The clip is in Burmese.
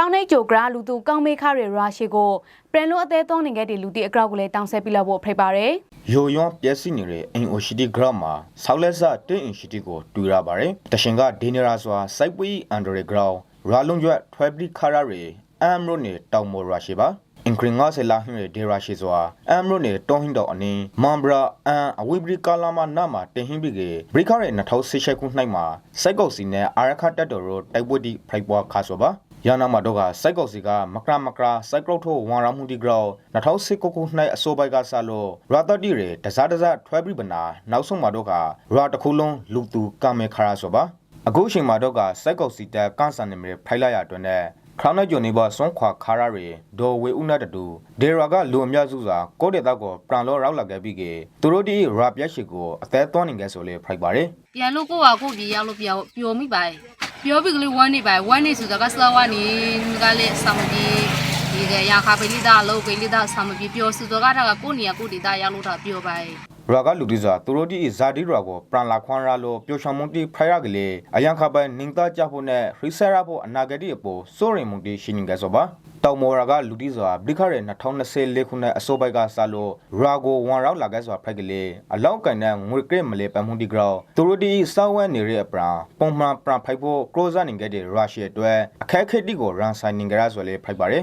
ခေါင်းနှိတ်ကြိုဂရာလူသူကောင်းမေခရရာရှိကိုပြန်လို့အသေးသွန်းနေခဲ့တဲ့လူတီအကောက်ကိုလည်းတောင်းဆက်ပြလို့ဖို့ဖိတ်ပါတယ်ယိုယွန်းပျက်စီးနေတဲ့အင်အိုရှိတီဂရမ်မှာဆောက်လက်စတင်းအင်ရှိတီကိုတွေ့ရပါတယ်။တရှင်ကဒေနီရာစွာစိုက်ပွေးအန်ဒရဂရောင်းရာလုံကျွတ်ထွဲပလီခါရရီအမ်ရိုနေတောင်မော်ရာရှိပါအင်ခရင်ငါဆလာဟင်းရဒေရာရှိစွာအမ်ရိုနေတောင်းဟင်းတော်အနင်းမမ်ဘရာအန်အဝိပရိကာလာမနာမှာတင်ဟင်းပြီးကဘရိခရဲ2016ခုနှစ်မှာစိုက်ကုတ်စီနဲ့အာရခတက်တော်တို့တိုက်ပွဲတိဖိုက်ပွားခါဆိုပါ ရနာမတော့ကစိုက်ကောက်စီကမကရမကရာစိုက်ကောက်ထိုဝန်ရမှုဒီဂရော2019ခုနှစ်အစိုးပိုက်ကဆလို့ရာတတိရေတစားတစားထွဲပြီးပနာနောက်ဆုံးမှာတော့ကရာတစ်ခုလုံးလူသူကမေခရာဆိုပါအခုအချိန်မှာတော့ကစိုက်ကောက်စီတက်ကန်ဆန်နေမြေဖိုင်လိုက်ရအတွက်နဲ့ခရောင်းနဲ့ဂျွန်နေဘဆွန်ခွာခါရရီဒေါ်ဝေဦးနာတတူဒေရာကလူအများစုစွာကိုတဲ့တော့ကိုပရန်လောရောက်လာခဲ့ပြီးကသူတို့ဒီရာပြက်ရှိကိုအသက်သွန်းနေခဲ့ဆိုလေဖိုက်ပါတယ်ပြန်လို့ကိုယ့်ဟာကိုယ်ပြေရောက်လို့ပြောပျော်မိပါရဲ့ ပျော်ပြီးကလေးဝမ်းနေပါရဲ့ဝမ်းနေဆိုတော့ကစလာဝါနေကလေးဆာမပြေဒီကရခါပလီတာလောပလီတာဆာမပြေပျော်ဆိုတော့ကတာကကိုယ့်နေရာကိုယ့်ဒေတာရောက်လို့တာပျော်ပါ ရဲ့ရာကလူတီစာသူတို့ဒီဇာဒီရာကိုပရန်လာခွန်ရာလိုပျော်ချောင်မုန်တီဖရရကလေးအယံခပိုင်နင်းသားကြဖို့နဲ့ရိဆရာဖို့အနာဂတိအပေါ်စိုးရင်မုန်တီရှင်းနေကြဆိုပါတောင်မော်ရာကလူတီစာဘိခရဲ2024ခုနှစ်အစိုးပိုက်ကစလို့ရာကိုဝန်ရောက်လာခဲ့ဆိုတာဖက်ကလေးအလောက်ကန်တဲ့ငွေကရမလေးပမုန်တီဂရောသူတို့ဒီစောင်းဝဲနေတဲ့အပရာပုံမှန်ပရန်ဖိုက်ဖို့ကရိုဇာနေခဲ့တဲ့ရုရှားအတွက်အခက်အခဲတိကိုရန်ဆိုင်နေကြရဆိုလေဖိုက်ပါတယ်